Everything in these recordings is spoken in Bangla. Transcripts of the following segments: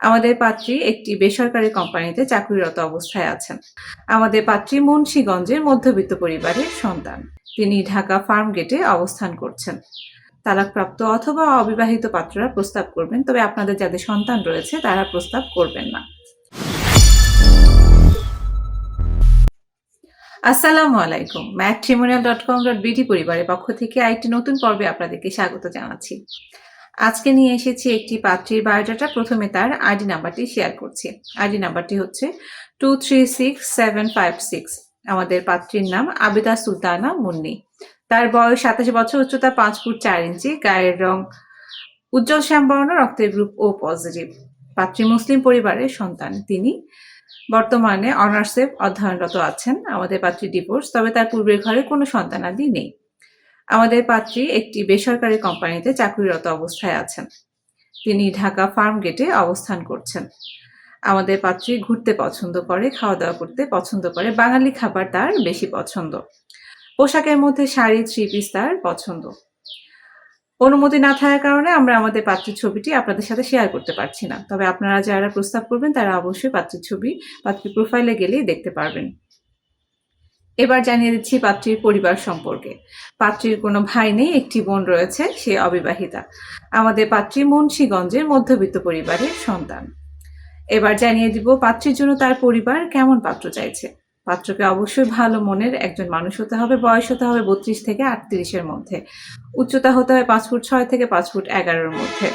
আমাদের পাত্রী একটি বেসরকারি কোম্পানিতে চাকরিরত অবস্থায় আছেন। আমাদের পাত্রী মুন্সীগঞ্জের মধ্যবিত্ত পরিবারের সন্তান। তিনি ঢাকা ফার্ম গেটে অবস্থান করছেন। তালাকপ্রাপ্ত অথবা অবিবাহিত পাত্ররা প্রস্তাব করবেন, তবে আপনাদের যাদের সন্তান রয়েছে, তারা প্রস্তাব করবেন না। আসসালামু আলাইকুম। Matrimonial dot com dot BD পরিবারের পক্ষ থেকে আরেকটি নতুন পর্বে আপনাদেরকে স্বাগত জানাচ্ছি। আজকে নিয়ে এসেছি একটি পাত্রীর বায়োডাটা। প্রথমে তার আইডি নাম্বারটি শেয়ার করছি। আইডি নাম্বারটি হচ্ছে two three six seven five six আমাদের পাত্রীর নাম আবিদা সুলতানা মুন্নি। তার বয়স সাতাশ বছর, উচ্চতা পাঁচ ফুট চার ইঞ্চি। গায়ের রং উজ্জ্বল শ্যামবর্ণ রক্তের গ্রুপ ও পজিটিভ পাত্রী মুসলিম পরিবারের সন্তান। তিনি বর্তমানে অনার্সে অধ্যয়নরত আছেন। আমাদের পাত্রী ডিভোর্স তবে তার পূর্বের ঘরে কোনো সন্তানাদি নেই। আমাদের পাত্রী একটি বেসরকারি কোম্পানিতে চাকরিরত অবস্থায় আছেন। তিনি ঢাকা ফার্ম গেটে অবস্থান করছেন। আমাদের পাত্রী ঘুরতে পছন্দ করে খাওয়া দাওয়া করতে পছন্দ করে, বাঙালি খাবার তার বেশি পছন্দ। পোশাকের মধ্যে শাড়ি, থ্রি পিস তার পছন্দ। অনুমতি না থাকার কারণে আমরা আমাদের পাত্রীর ছবিটি আপনাদের সাথে শেয়ার করতে পারছি না। তবে আপনারা যারা প্রস্তাব করবেন, তারা অবশ্যই পাত্রীর ছবি, পাত্রীর প্রোফাইলে গেলেই দেখতে পারবেন। এবার জানিয়ে দিচ্ছি পাত্রীর পরিবার সম্পর্কে। পাত্রীর কোনো ভাই নেই, একটি বোন রয়েছে, সে অবিবাহিতা। আমাদের পাত্রী মুন্সীগঞ্জের মধ্যবিত্ত পরিবারের সন্তান। এবার জানিয়ে দিব পাত্রীর জন্য তার পরিবার কেমন পাত্র চাইছে। পাত্রকে অবশ্যই ভালো মনের একজন মানুষ হতে হবে, বয়স হতে হবে বত্রিশ থেকে আটত্রিশের মধ্যে। উচ্চতা হতে হবে পাঁচ ফুট ছয় থেকে পাঁচ ফুট এগারোর মধ্যে।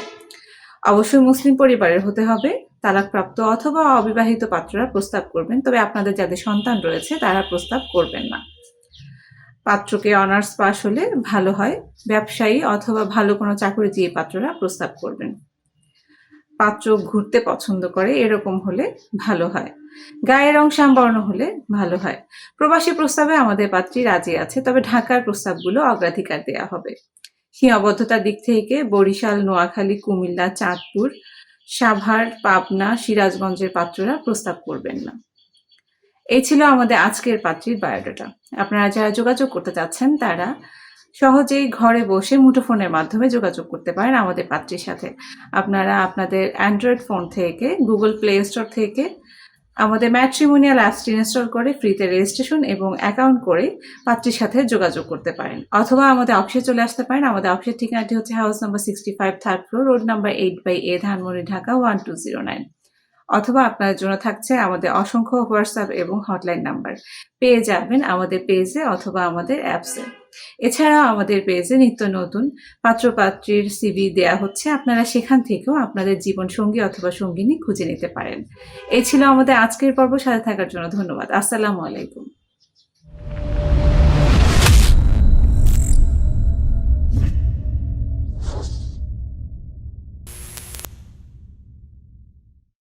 অবশ্যই মুসলিম পরিবারের হতে হবে। তালাকপ্রাপ্ত অথবা অবিবাহিত পাত্ররা প্রস্তাব করবেন, তবে আপনাদের যাদের সন্তান রয়েছে তারা প্রস্তাব করবেন না। পাত্রকে অনার্স পাশ হলে ভালো হয়, ব্যবসায়ী অথবা ভালো কোনো চাকরিজীবী পাত্ররা প্রস্তাব করবেন। পাত্র ঘুরতে পছন্দ করে এরকম হলে ভালো হয়। গায়ের রং শ্যামবর্ণ হলে ভালো হয়। প্রবাসী প্রস্তাবে আমাদের পাত্রী রাজি আছে, তবে ঢাকার প্রস্তাবগুলো অগ্রাধিকার দেওয়া হবে। সীমাবদ্ধতার দিক থেকে বরিশাল, নোয়াখালী, কুমিল্লা, চাঁদপুর সাভার, পাবনা, সিরাজগঞ্জের পাত্ররা প্রস্তাব করবেন না। এই ছিল আমাদের আজকের পাত্রীর বায়োডাটা। আপনারা যারা যোগাযোগ করতে চাচ্ছেন, তারা সহজেই ঘরে বসে মুঠোফোনের মাধ্যমে যোগাযোগ করতে পারেন আমাদের পাত্রীর সাথে। আপনারা আপনাদের অ্যান্ড্রয়েড ফোন থেকে গুগল প্লে স্টোর থেকে আমাদের ম্যাট্রিমোনিয়াল অ্যাপসটি ইনস্টল করে ফ্রিতে রেজিস্ট্রেশন এবং অ্যাকাউন্ট করে পাত্রীর সাথে যোগাযোগ করতে পারেন। অথবা আমাদের অফিসে চলে আসতে পারেন। আমাদের অফিসের ঠিকানাটি হচ্ছে house number sixty five third floor road number eight by A Dhanmondi, Dhaka one two zero nine অথবা আপনার জন্য থাকছে আমাদের অসংখ্য হোয়াটসঅ্যাপ এবং হটলাইন নাম্বার। পেয়ে যাবেন আমাদের পেজে অথবা আমাদের অ্যাপসে। এছাড়াও আমাদের পেজে নিত্য নতুন পাত্রপাত্রীর সিভি দেয়া হচ্ছে। আপনারা সেখান থেকেও আপনাদের জীবন সঙ্গী অথবা সঙ্গিনী খুঁজে নিতে পারেন। এই ছিল আমাদের আজকের পর্ব। সাথে থাকার জন্য ধন্যবাদ। আসসালামু আলাইকুম।